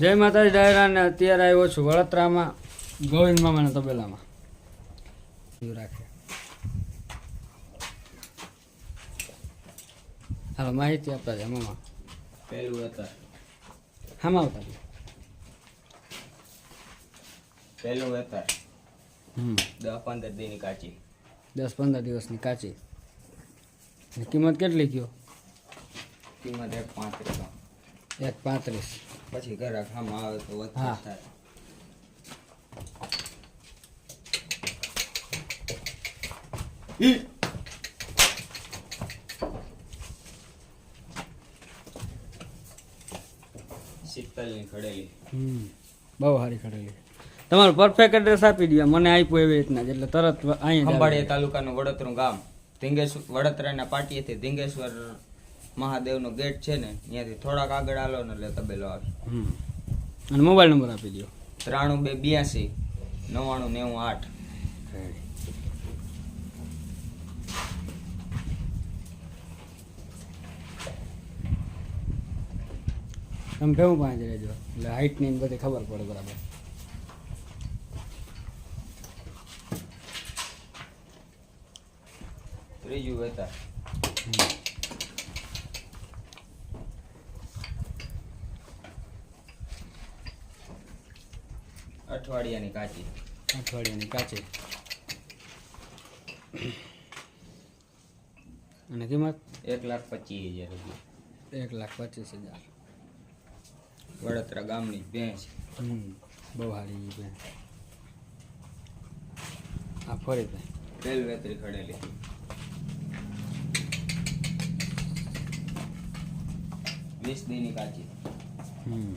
જય માતાજી ડાયરાને અત્યારે આવ્યો છું વડોદરામાં ગોવિંદ મામાના તબેલામાં. રાખે. હાલો માહિતી આપતા છે મામા. પહેલું વેતર હામાં આવતા? પહેલું હમ. દસ પંદર દિવસની કાચી. દસ પંદર દિવસની કાચી. કિંમત કેટલી કયો કિંમત એક પાંત્રીસ. એક પાંત્રીસ. પછી ઘરે ખામાં આવે તો વધારે થાય શીતલની ખડેલી. હમ. બહુ સારી ખડેલી. તમારું પરફેક્ટ એડ્રેસ આપી દો મને આપ્યું એવી રીતના જ. એટલે તરત અહીંયા ખંભાળિયા તાલુકાનું વડોતરું ગામ. ધીંગેશ્વર વડોદરાના પાટીએથી ધીંગેશ્વર મહાદેવનો ગેટ છે ને ત્યાંથી થોડાક આગળ આલો ને એટલે તબેલો આવે. અને મોબાઈલ નંબર આપી દો ત્રાણું બે બ્યાસી નવ્વાણું નેવું આઠ. તમે ભેવું પાંચ રહેજો એટલે હાઇટની ને બધી ખબર પડે બરાબર. ત્રીજું વેતર અઠવાડિયાની કાચી. અઠવાડિયાની કાચી. અને કિંમત? એક લાખ પચીસ હજાર રૂપિયા. એક લાખ પચીસ હજાર. વડોદરા ગામની ભેંસ. બહુ સારી એ આ ફરી ભાઈ બેલ વેતરી ખડેલી. વીસ દીની કાચી. હમ.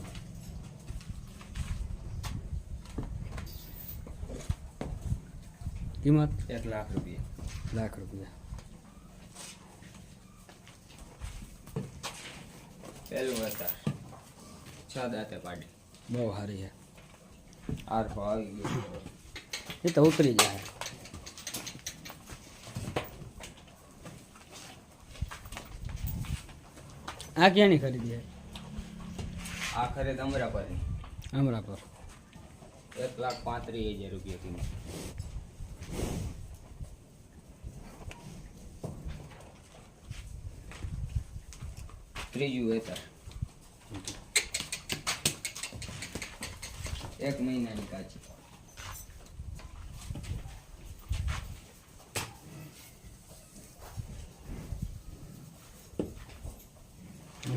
કિંમત? એક લાખ રૂપિયા. લાખ રૂપિયા. પહેલું વેતર છ દાંતે પાડી. બહુ સારી છે. આરફો આવી ગયો એ તો ઉતરી જાય. આ ક્યાંની ખરીદી છે? આખરે દમરા પરની અમરા પર એક લાખ પાંત્રીસ હજાર રૂપિયા કિંમત. ત્રીજું વેતર. એક મહિનાની કાચી.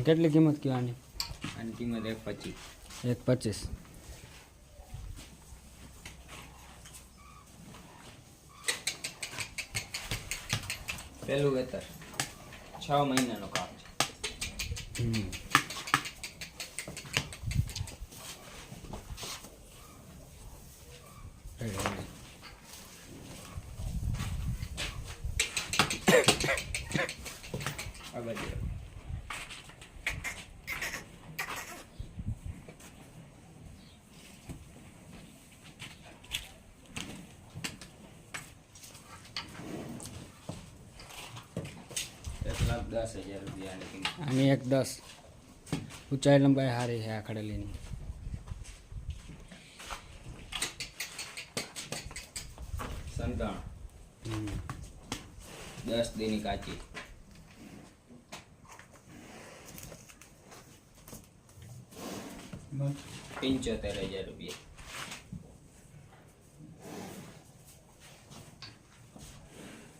કેટલી કિંમત કહેવાની? આની કિંમત એક પચીસ. એક પચીસ. પહેલું વેતર. છ મહિનાનું કામ છે. આ બાજુ એક લાખ દસ હજાર રૂપિયાની કિંમત આની એક દસ ઊંચાઈ લંબાઈ સારી છે આ ખડેલીની સંતાણ હમ દસ દીની કાચી પંચોતેર હજાર રૂપિયા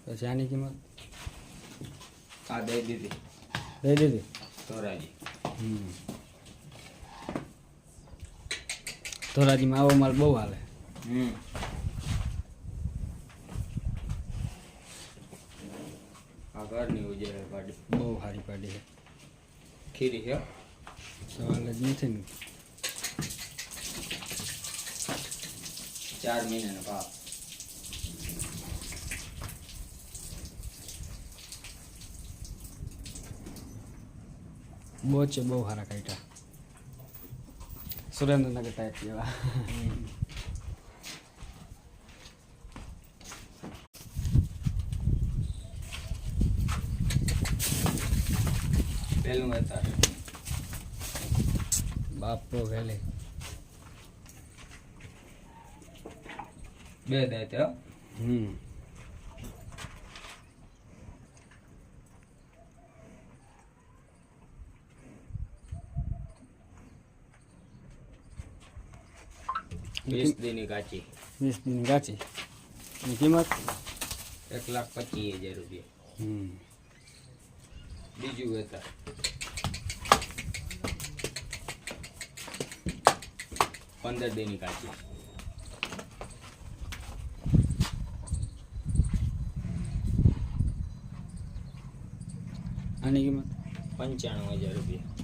પછી આની કિંમત આ દઈ દીધી. દઈ દીધી? ધોરાજી. ધોરાજીમાં આવો માલ બહુ હાલે. હમ. આ ઘરની ઉજેર પાડી. બહુ સારી પાડી છે. ખીરી છે સવાલ જ નથી ને. ચાર મહિનાનો ભાવ. બહુ છે બહુ સારા કાઢ્યા. સુરેન્દ્રનગર ટાઈપ જેવા. પહેલું હતા બાપો વેલે. બે દાય ત્યાં હમ. વીસ દીની કાચી. વીસ દિન કાચી. એની કિંમત? એક લાખ પચીસ હજાર રૂપિયા. બીજું વેતા પંદર દીની કાચી. આની કિંમત? પંચાણું હજાર રૂપિયા.